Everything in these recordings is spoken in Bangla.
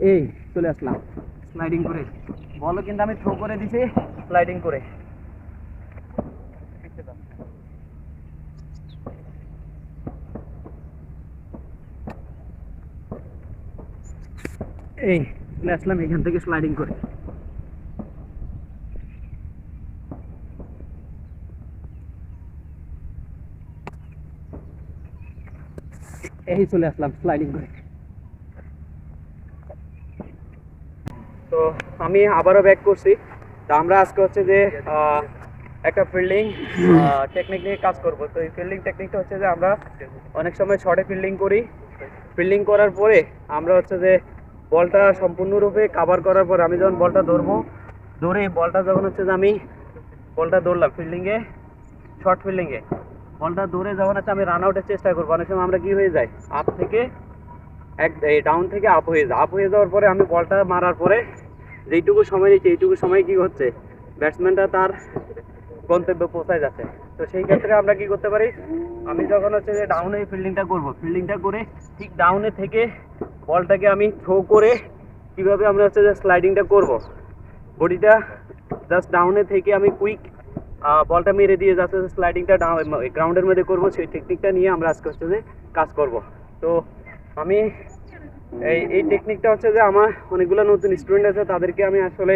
এই, চলে আসলাম। স্লাইডিং করে। বলও কিন্তু আমি থ্রো করে দিছি স্লাইডিং করে। এই, চলে আসলাম এখান থেকে স্লাইডিং করে। এই, চলে আসলাম স্লাইডিং করে। তো আমি আবারও ব্যাক করছি। তো আমরা আজকে হচ্ছে যে একটা ফিল্ডিং টেকনিক নিয়ে কাজ করব। তো এই ফিল্ডিং টেকনিকটা হচ্ছে যে আমরা অনেক সময় শর্টে ফিল্ডিং করি। ফিল্ডিং করার পরে আমরা হচ্ছে যে বলটা সম্পূর্ণরূপে কাভার করার পরে আমি যখন বলটা ধরবো, ধরে বলটা যখন হচ্ছে যে আমি বলটা ধরলাম ফিল্ডিংয়ে শর্ট ফিল্ডিংয়ে বলটা ধরে যখন হচ্ছে আমি রান আউটের চেষ্টা করব, অনেক সময় আমরা কী হয়ে যাই আপ থেকে এক ডাউন থেকে আপ হয়ে যায়। আপ হয়ে যাওয়ার পরে আমি বলটা মারার পরে যেইটুকু সময় দিচ্ছে, এইটুকু সময় কি হচ্ছে? ব্যাটসম্যানটা তার গন্তব্যে পৌঁছায় যাচ্ছে। তো সেই ক্ষেত্রে আমরা কি করতে পারি? আমি যখন হচ্ছে যে ডাউনে ফিল্ডিংটা করব ফিল্ডিংটা করে ঠিক ডাউনে থেকে বলটাকে আমি থ্রো করে কীভাবে আমরা হচ্ছে যে স্লাইডিংটা করব? বডিটা জাস্ট ডাউনে থেকে আমি কুইক বলটা মেরে দিয়ে যাচ্ছে স্লাইডিংটা গ্রাউন্ডের মধ্যে করব, সেই টেকনিকটা নিয়ে আমরা আজকে হচ্ছে যে কাজ করব। তো আমি এই এই টেকনিকটা হচ্ছে যে আমার অনেকগুলো নতুন স্টুডেন্ট আছে, তাদেরকে আমি আসলে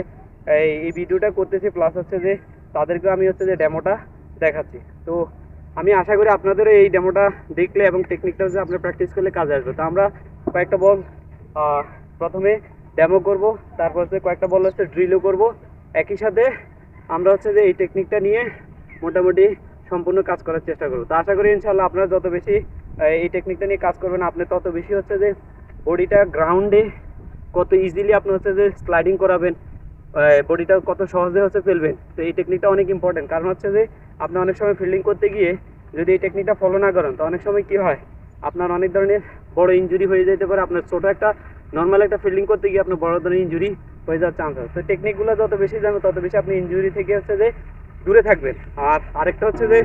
এই ভিডিওটা করতেছি প্লাস হচ্ছে যে তাদেরকে আমি হচ্ছে যে ডেমোটা দেখাচ্ছি। তো আমি আশা করি আপনাদের এই ডেমোটা দেখলে এবং টেকনিকটা হচ্ছে আপনার প্র্যাকটিস করলে কাজে আসবে। তো আমরা কয়েকটা বল প্রথমে ডেমো করব, তারপর হচ্ছে কয়েকটা বল হচ্ছে ড্রিলও করব। একই সাথে আমরা হচ্ছে যে এই টেকনিকটা নিয়ে মোটামুটি সম্পূর্ণ কাজ করার চেষ্টা করব। তো আশা করি ইনশাল্লাহ আপনারা যত বেশি, এই টেকনিকটা নিয়ে কাজ করবেন, আপনি তত বেশি হচ্ছে যে বডিটা গ্রাউন্ডে কত ইজিলি আপনি হচ্ছে যে স্লাইডিং করাবেন বডিটা কত সহজে হচ্ছে ফেলবেন। তো এই টেকনিকটা অনেক ইম্পর্টেন্ট কারণ হচ্ছে যে, আপনি অনেক সময় ফিল্ডিং করতে গিয়ে যদি এই টেকনিকটা ফলো না করেন, তো অনেক সময় কি হয়, আপনার অনেক ধরনের বড় ইনজুরি হয়ে যেতে পারে। আপনার ছোটো একটা নর্মাল একটা ফিল্ডিং করতে গিয়ে আপনার বড় ধরনের ইনজুরি হয়ে যাওয়ার চান্স আছে। তো টেকনিকগুলো যত বেশি জানবেন তত বেশি আপনি ইনজুরি থেকে হচ্ছে যে দূরে থাকবেন। আর আরেকটা হচ্ছে যে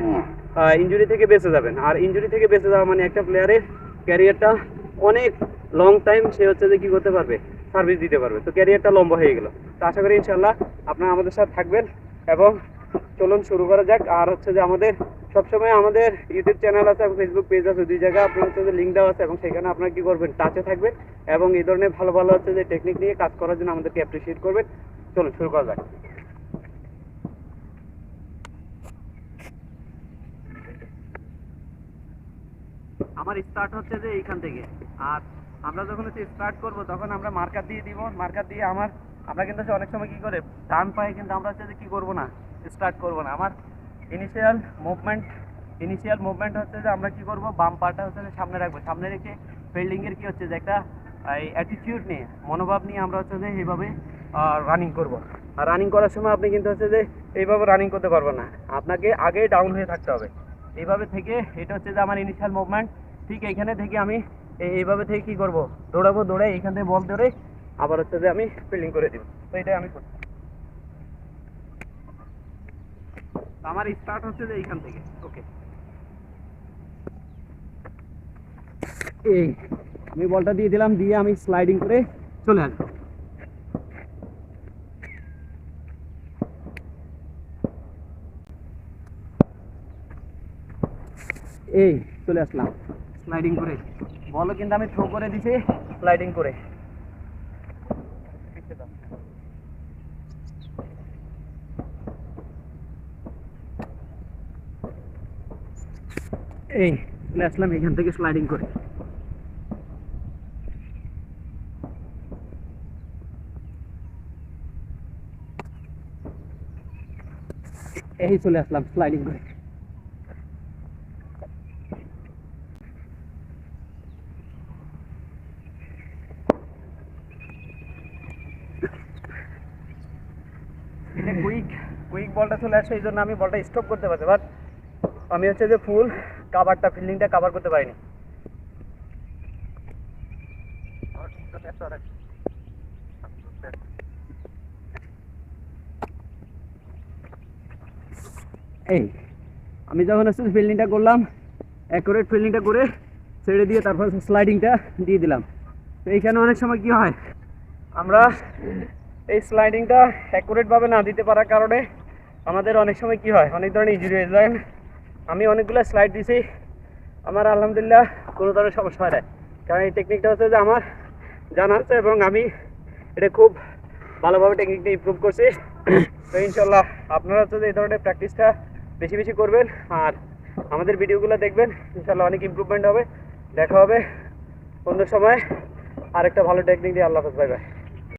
ইনজুরি থেকে বেঁচে যাবেন। আর ইনজুরি থেকে বেঁচে যাওয়া মানে একটা প্লেয়ারের ক্যারিয়ারটা অনেক লং টাইম সে হচ্ছে যে কি করতে পারবে? সার্ভিস দিতে পারবে। তো ক্যারিয়ারটা লম্বা হয়ে গেল। তো আশা করি ইনশাল্লাহ আপনারা আমাদের সাথে থাকবেন এবং চলুন শুরু করা যাক। আর হচ্ছে যে আমাদের সবসময় আমাদের ইউটিউব চ্যানেল আছে এবং ফেসবুক পেজ আছে। দুই জায়গায় আপনার হচ্ছে যে লিঙ্ক দেওয়া আছে এবং সেখানে আপনারা কি করবেন? টাচে থাকবেন এবং এই ধরনের ভালো ভালো হচ্ছে যে টেকনিক নিয়ে কাজ করার জন্য আমাদেরকে অ্যাপ্রিসিয়েট করবেন। চলুন শুরু করা যাক। আমার স্টার্ট হচ্ছে যে এইখান থেকে। আর আমরা যখন হচ্ছে স্টার্ট করব, তখন আমরা মার্কার দিয়ে দিব। মার্কার দিয়ে আমার, আমরা কিন্তু অনেক সময় কি করে, ডান পাই কিন্তু আমরা হচ্ছে যে কি করব না স্টার্ট করব না। আমার ইনিশিয়াল মুভমেন্ট ইনিশিয়াল মুভমেন্ট হচ্ছে যে আমরা কি করব, বাম পাটা হচ্ছে যে সামনে রাখব। সামনে রেখে ফিল্ডিংয়ের কি হচ্ছে যে একটা অ্যাটিটিউড নিয়ে, মনোভাব নিয়ে আমরা হচ্ছে যে এইভাবে রানিং করব। আর রানিং করার সময় আপনি কিন্তু হচ্ছে যে এইভাবে রানিং করতে পারবেন না। আপনাকে আগে ডাউন হয়ে থাকতে হবে। এইভাবে থেকে এটা হচ্ছে যে আমার ইনিশিয়াল মুভমেন্ট ঠিক এইখানে থেকে আমি এইভাবে থেকে কি করব? দৌড়াবো দৌড়ে এইখান থেকে বল ধরে আবার হচ্ছে যে আমি ফিল্ডিং করে দিব। তো এটাই আমি করছি। আমার স্টার্ট হচ্ছে যে এইখান থেকে। ওকে এই, আমি বলটা দিয়ে দিলাম, দিয়ে আমি স্লাইডিং করে চলে আসব। এই, চলে আসলাম। স্লাইডিং করে। বলও কিন্তু আমি থ্রো করে দিছি স্লাইডিং করে। এই, চলে আসলাম এখান থেকে স্লাইডিং করে। এই চলে আসলাম স্লাইডিং করে। এটা কুইক কুইক বলটা চলে আসছে এই জন্য আমি বলটা স্টপ করতে পারছি বাট আমি হচ্ছে যে ফুল কাভারটা ফিল্ডিংটা কাভার করতে পারিনি। এই, আমি যখন হচ্ছে ফিল্ডিংটা করলাম অ্যাকুরেট ফিল্ডিংটা করে ছেড়ে দিয়ে তারপর স্লাইডিংটা দিয়ে দিলাম। তো এইখানে অনেক সময় কি হয়, আমরা এই স্লাইডিংটা অ্যাকুরেটভাবে না দিতে পারার কারণে আমাদের অনেক সময় কি হয়? অনেক ধরনের ইঞ্জুরি হয়ে যায়। আমি অনেকগুলো স্লাইড দিছি। আমার আলহামদুলিল্লাহ কোনো ধরনের সমস্যা হয় না কারণ এই টেকনিকটা হচ্ছে যে আমার জানা আছে এবং আমি এটা খুব ভালোভাবে টেকনিকটা ইমপ্রুভ করছি। তো ইনশাল্লাহ আপনারা হচ্ছে যে এই ধরনের প্র্যাকটিসটা বেশি বেশি করবেন আর আমাদের ভিডিওগুলো দেখবেন। ইনশাল্লাহ অনেক ইম্প্রুভমেন্ট হবে। দেখা হবে অন্য সময়। আরেকটা ভালো টেকনিক দিয়ে আল্লাহ হাফেজ বাই বাই